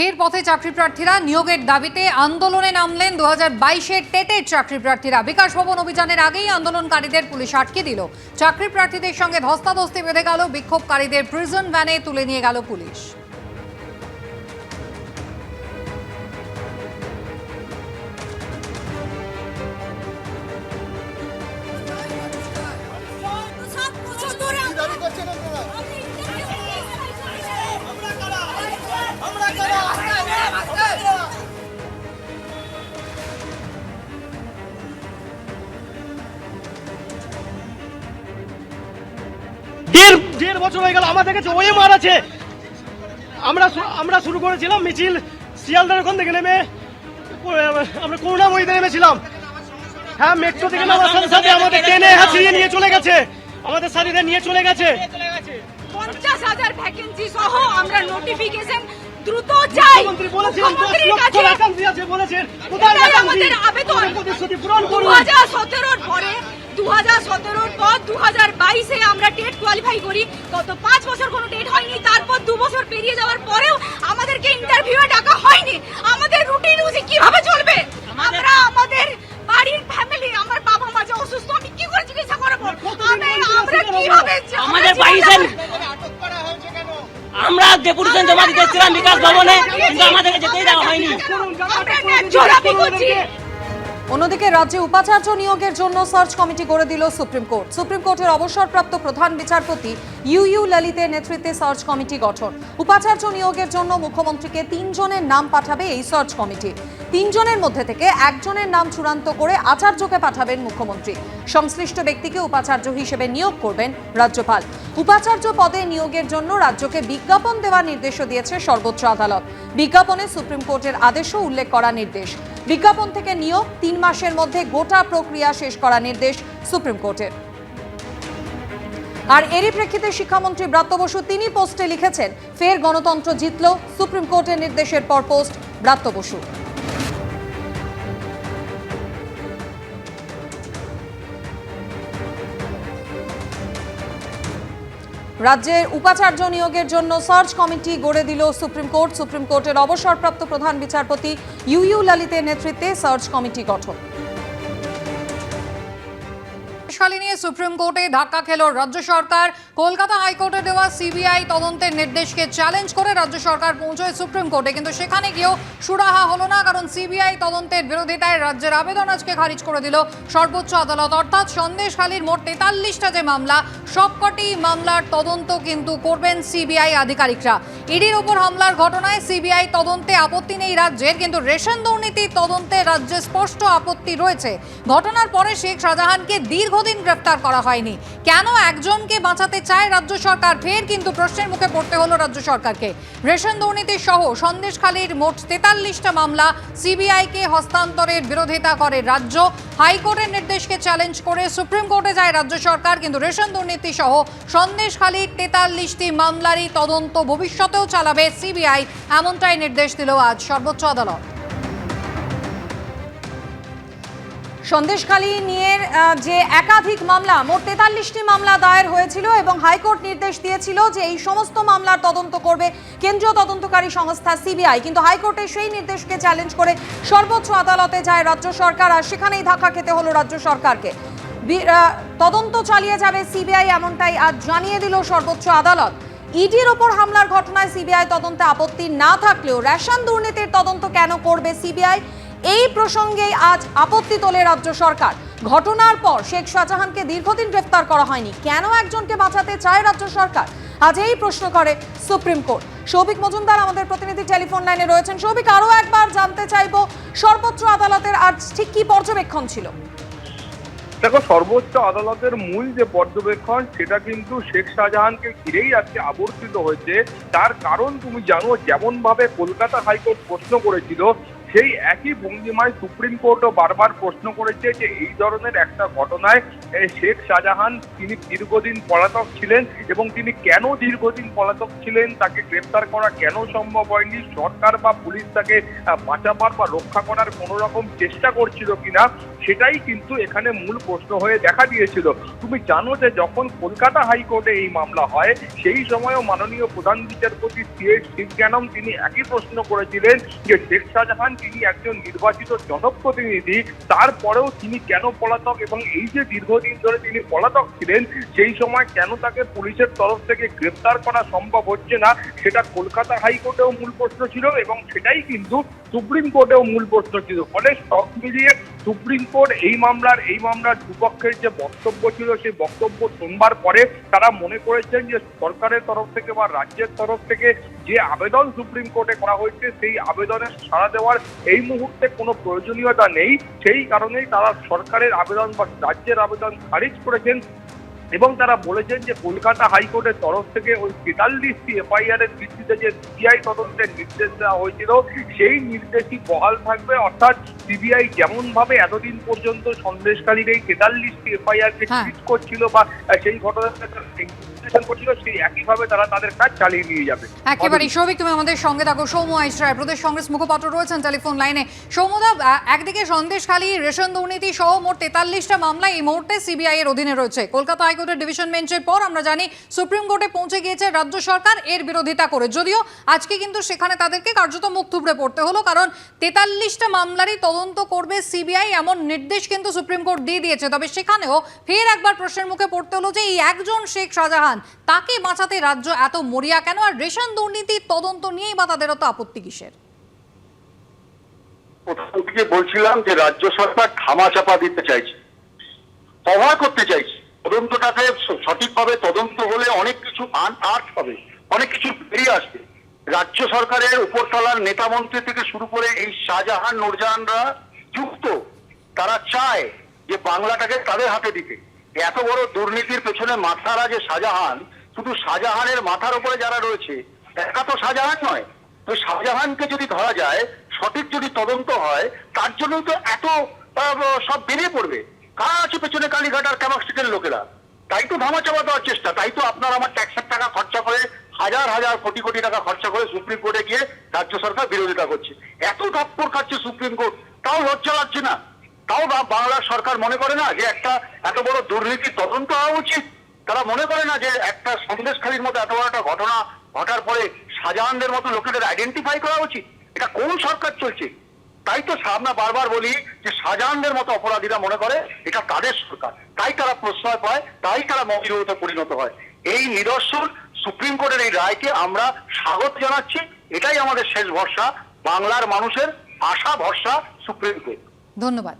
ফের পথে চাকরি প্রার্থীরা নিয়োগের দাবিতে আন্দোলনে নামলেন দু হাজার বাইশের টেটের চাকরি প্রার্থীরা। বিকাশ ভবন অভিযানের আগেই আন্দোলনকারীদের পুলিশ আটকে দিল। চাকরি প্রার্থীদের সঙ্গে ধস্তাধস্তি বেঁধে গেল, বিক্ষোভকারীদের প্রিজন ভ্যানে তুলে নিয়ে গেল পুলিশ। দেড় বছর হয়ে গেল আমাদের কাছে ওয়ে মার আছে। আমরা আমরা শুরু করেছিলাম মিছিল শিয়ালদার ওখান থেকে নেমে আমরা করুণাময়ীতে নেমেছিলাম। হ্যাঁ মেট্রো থেকে নামার সাথে সাথে আমাদের ট্রেনে হাসিয়ে নিয়ে চলে গেছে। আমাদের সাথীদের নিয়ে চলে গেছে। পঞ্চাশ হাজার ভ্যাকেন্সি সহ আমরা নোটিফিকেশন দ্রুত চাই মুখ্যমন্ত্রী বলেছেন বলেছেন। কোথায় আমাদের আবেদন। প্রতিশ্রুতি পূরণ দু করুন হাজার সতেরোর পরে দু হাজার সতেরোর পর দু হাজার বাইশে আমরা টেট কোয়ালিফাই করি গত পাঁচ বছর কোনো টেট হয়নি তারপর দু বছর পেরিয়ে যাওয়ার পরেও আমাদেরকে ইন্টারভিউ ডাকা হয়নি আমাদের রুটিন রুজি কীভাবে চলবে আমরা আমাদের বাড়ির ফ্যামিলি আমার বাবা মা যে অসুস্থ আমি কি করে চিকিৎসা করাবো আমরা কীভাবে আমাদের বাইশে আমরা ডেপুটেশন জমা দিতে এসেছিলাম বিকাশ ভবনে কিন্তু আমাদেরকে যেতেই দেওয়া হয়নি আমরা ন্যায্য দাবি করছি অন্যদিকে রাজ্যে উপাচার্য নিয়োগের জন্য সার্চ কমিটি গড়ে দিল সুপ্রিম কোর্ট। সুপ্রিম কোর্টের অবসরপ্রাপ্ত প্রধান বিচারপতি ইউ ইউ ললিতের নেতৃত্বে সার্চ কমিটি গঠন। উপাচার্য নিয়োগের জন্য মুখ্যমন্ত্রীকে তিনজনের নাম পাঠাবে এই সার্চ কমিটি। তিনজনের মধ্যে থেকে একজনের নাম চূড়ান্ত করে আচার্যকে পাঠাবেন মুখ্যমন্ত্রী। সংশ্লিষ্ট ব্যক্তিকে উপাচার্য হিসেবে নিয়োগ করবেন রাজ্যপাল। উপাচার্য পদে নিয়োগের জন্য রাজ্যকে বিজ্ঞাপন দেওয়ার নির্দেশও দিয়েছে সর্বোচ্চ আদালত। বিজ্ঞাপনে সুপ্রিম কোর্টের আদেশও উল্লেখ করা নির্দেশ। বিজ্ঞাপন থেকে নিয়োগ, তিন মাসের মধ্যে গোটা প্রক্রিয়া শেষ করা নির্দেশ সুপ্রিম কোর্টের। আর এরই প্রেক্ষিতে শিক্ষামন্ত্রী ব্রাত্য বসু তিনি পোস্টে লিখেছেন, ফের গণতন্ত্র জিতল, সুপ্রিম কোর্টের নির্দেশের পর পোস্ট ব্রাত্য বসু। রাজ্যের উপাচার্য নিয়োগের জন্য সার্চ কমিটি গড়ে দিল সুপ্রিম কোর্ট। সুপ্রিম কোর্টের অবসরপ্রাপ্ত প্রধান বিচারপতি ইউ ইউ ললিতের নেতৃত্বে সার্চ কমিটি গঠন। শালী নিয়ে সুপ্রিম কোর্টে ধাক্কা খেল রাজ্য সরকার। কলকাতা হাইকোর্টে দেওয়া সিবিআই তদন্তের নির্দেশকে চ্যালেঞ্জ করে রাজ্য সরকার পৌঁছয় সুপ্রিম কোর্টে। কিন্তু সেখানে গিয়েও সুরাহা হলো না, কারণ সিবিআই তদন্তের বিরোধিতায় রাজ্যের আবেদন আজকে খারিজ করে দিল সর্বোচ্চ আদালত। অর্থাৎ সন্দেশখালীর মোট তেতাল্লিশটা যে মামলা, সবকটি মামলার তদন্ত কিন্তু করবেন সিবিআই আধিকারিকরা। ইডির ওপর হামলার ঘটনায় সিবিআই তদন্তে আপত্তি নেই রাজ্যের, কিন্তু রেশন দুর্নীতি তদন্তে রাজ্যে স্পষ্ট আপত্তি রয়েছে। ঘটনার পরে শেখ শাহজাহানকে দীর্ঘদিন গ্রেফতার করা হয়নি। কেন একজনকে বাঁচাতে চায় রাজ্য সরকার? ফের কিন্তু প্রশ্নের মুখে পড়তে হলো রাজ্য সরকারকে। রেশন দুর্নীতি সহ সন্দেশখালীর মোট তেতাল্লিশটা মামলা সিবিআইকে হস্তান্তরের বিরোধিতা করে রাজ্য। হাইকোর্টের নির্দেশকে চ্যালেঞ্জ করে সুপ্রিম কোর্টে যায় রাজ্য সরকার, কিন্তু রেশন দুর্নীতি সহ সন্দেশখালীর তেতাল্লিশটি মামলারই তদন্ত ভবিষ্যতেও চালাবে সিবিআই, এমনটাই নির্দেশ দিল আজ সর্বোচ্চ আদালত। সন্দেশখালী নিয়ে যে একাধিক মামলা, মোট তেতাল্লিশটি মামলা দায়ের হয়েছিল এবং হাইকোর্ট নির্দেশ দিয়েছিল যে এই সমস্ত মামলার তদন্ত করবে কেন্দ্রীয় তদন্তকারী সংস্থা সিবিআই। কিন্তু হাইকোর্টে সেই নির্দেশকে চ্যালেঞ্জ করে সর্বোচ্চ আদালতে যায় রাজ্য সরকার আর সেখানেই ধাক্কা খেতে হলো রাজ্য সরকারকে। তদন্ত চালিয়ে যাবে সিবিআই এমনটাই আজ জানিয়ে দিল সর্বোচ্চ আদালত। ইডির ওপর হামলার ঘটনায় সিবিআই তদন্তে আপত্তি না থাকলেও রেশন দুর্নীতির তদন্ত কেন করবে সিবিআই? এই প্রসঙ্গে আজ আপত্তি তোলে রাজ্য সরকার। ঘটনার পর শেখ শাহজাহানকে দীর্ঘদিন গ্রেফতার করা হয়নি। কেন একজনকে বাঁচাতে চায় রাজ্য সরকার? আজ এই প্রশ্ন করে সুপ্রিম কোর্ট। সৌভিক মজুমদার আমাদের প্রতিনিধি টেলিফোন লাইনে রয়েছেন। সৌভিক আরও একবার জানতে চাইব, সর্বোচ্চ আদালতের আজ ঠিক কি পর্যবেক্ষণ ছিল? দেখো, সর্বোচ্চ আদালতের মূল যে পর্যবেক্ষণ, সেটা কিন্তু শেখ শাহজাহানকে ঘিরেই আজকে আবর্তিত হয়েছে। তার কারণ তুমি জানো যেমন ভাবে কলকাতা হাইকোর্ট প্রশ্ন করেছিল সেই একই ভঙ্গিমায় সুপ্রিম কোর্টও বারবার প্রশ্ন করেছে যে এই ধরনের একটা ঘটনায় শেখ শাহজাহান তিনি দীর্ঘদিন পলাতক ছিলেন এবং তিনি কেন দীর্ঘদিন পলাতক ছিলেন, তাকে গ্রেপ্তার করা কেন সম্ভব হয়নি, সরকার বা পুলিশ তাকে বাঁচাবার বা রক্ষা করার কোনো রকম চেষ্টা করছিল কিনা, সেটাই কিন্তু এখানে মূল প্রশ্ন হয়ে দেখা দিয়েছিল। তুমি জানো যে যখন কলকাতা হাইকোর্টে এই মামলা হয়, সেই সময়ও মাননীয় প্রধান বিচারপতি সি এস শিবজ্ঞানম তিনি একই প্রশ্ন করেছিলেন যে শেখ শাহজাহান তিনি একজন নির্বাচিত জনপ্রতিনিধি, তারপরেও তিনি কেন পলাতক এবং এই যে দীর্ঘদিন ধরে তিনি পলাতক ছিলেন, সেই সময় কেন তাকে পুলিশের তরফ থেকে গ্রেপ্তার করা সম্ভব হচ্ছে না, সেটা কলকাতা হাইকোর্টেও মূল প্রশ্ন ছিল এবং সেটাই কিন্তু সুপ্রিম কোর্টেও মূল প্রশ্ন ছিল। ফলে সব মিলিয়ে সুপ্রিম কোর্ট এই মামলার এই মামলার দুপক্ষের যে বক্তব্য ছিল, সেই বক্তব্য শুনবার পরে তারা মনে করেছেন যে সরকারের তরফ থেকে বা রাজ্যের তরফ থেকে যে আবেদন সুপ্রিম কোর্টে করা হয়েছে, সেই আবেদনের সাড়া দেওয়ার এই মুহূর্তে কোনো প্রয়োজনীয়তা নেই। সেই কারণেই তারা সরকারের আবেদন বা রাজ্যের আবেদন খারিজ করেছেন। এবং তারা বলেছেন যে কলকাতা হাইকোর্টের তরফ থেকে ওই তেতাল্লিশটি এফআইআর এর ভিত্তিতে যে সিবিআই তদন্তের নির্দেশ দেওয়া হয়েছিল সেই নির্দেশই বহাল থাকবে অর্থাৎ সিবিআই যেমন ভাবে এতদিন পর্যন্ত সন্দেশকারীর এই তেতাল্লিশটি এফআইআর কে হ্যাঁ। ট্রিট করছিল বা সেই ঘটনাটা ইনভেস্টিগেশন করছিল সেই একইভাবে তারা তাদের কাজ চালিয়ে নিয়ে যাবে। একেবারেই সৌভিক তুমি আমাদের সঙ্গে থাকো। সৌম্য আইস রায় প্রদেশ কংগ্রেস মুখপাত্র রয়েছেন টেলিফোন লাইনে। সৌম্যদা আহ, একদিকে সন্দেশখালী রেশন দুর্নীতি সহ মোট তেতাল্লিশটা মামলা এই মুহূর্তে সিবিআই এর অধীনে রয়েছে। কলকাতা হাইকোর্টের ডিভিশন বেঞ্চের পর আমরা জানি সুপ্রিম কোর্টে পৌঁছে গিয়েছে রাজ্য সরকার এর বিরোধিতা করে। যদিও আজকে কিন্তু সেখানে তাদেরকে কার্যত মুখ থুবড়ে পড়তে হলো কারণ তেতাল্লিশটা মামলারই তদন্ত করবে সিবিআই এমন নির্দেশ কিন্তু সুপ্রিম কোর্ট দিয়ে দিয়েছে। তবে সেখানেও ফের একবার প্রশ্নের মুখে পড়তে হলো যে এই একজন শেখ শাহজাহান তাকে বাঁচাতে রাজ্য এত মরিয়া কেন? আর রেশন দুর্নীতির তদন্ত নিয়েই বা তাদের অত আপত্তি কিসের? প্রথম থেকে বলছিলাম যে রাজ্য সরকার ধামা চাপা দিতে চাইছে কভার করতে চাইছে। তদন্তটাকে সঠিকভাবে তদন্ত হলে অনেক কিছু আর্ট হবে, অনেক কিছু বেরিয়ে আসবে। রাজ্য সরকারের উপরতলার নেতা মন্ত্রী থেকে শুরু করে এই শাহজাহান, নুরজাহানরা যুক্ত। তারা চায় যে বাংলাটাকে তাদের হাতে দিতে। এত বড় দুর্নীতির পেছনে মাথারা যে শাহজাহান, শুধু শাহজাহানের মাথার উপরে যারা রয়েছে, একা তো শাহজাহান নয়। তো শাহজাহানকে যদি ধরা যায়, সঠিক যদি তদন্ত হয়, তার জন্যই তো এত সব বেরিয়ে পড়বে। কারা আছে পেছনে কালীঘাট আর ক্যামাক্সিটের লোকেরা? তাই তো ধামা চাপা দেওয়ার চেষ্টা, তাই তো আপনার আমার ট্যাক্সের টাকা খরচা করে, হাজার হাজার কোটি কোটি টাকা খরচা করে সুপ্রিম কোর্টে গিয়ে রাজ্য সরকার বিরোধিতা করছে। এত থাপ্পড় খাচ্ছে সুপ্রিম কোর্ট, তাও লজ্জা লাগছে না। তাও বাংলার সরকার মনে করে না যে একটা এত বড় দুর্নীতি তদন্ত হওয়া উচিত? তারা মনে করে না যে একটা সন্দেশখালীর মতো এত বড় একটা ঘটনা ঘটার পরে শাহজাহানদের মতো লোকেদের আইডেন্টিফাই করা উচিত? এটা কোন সরকার চলছে? তাই তো আমরা বারবার বলি যে শাহজাহানদের মতো অপরাধীরা মনে করে এটা তাদের সরকার। তাই তারা প্রশ্রয় পায়, তাই তারা মহিরতে পরিণত হয়। এই নিদর্শন সুপ্রিম কোর্টের এই রায়কে আমরা স্বাগত জানাচ্ছি। এটাই আমাদের শেষ ভরসা। বাংলার মানুষের আশা, ভরসা সুপ্রিম কোর্ট। ধন্যবাদ।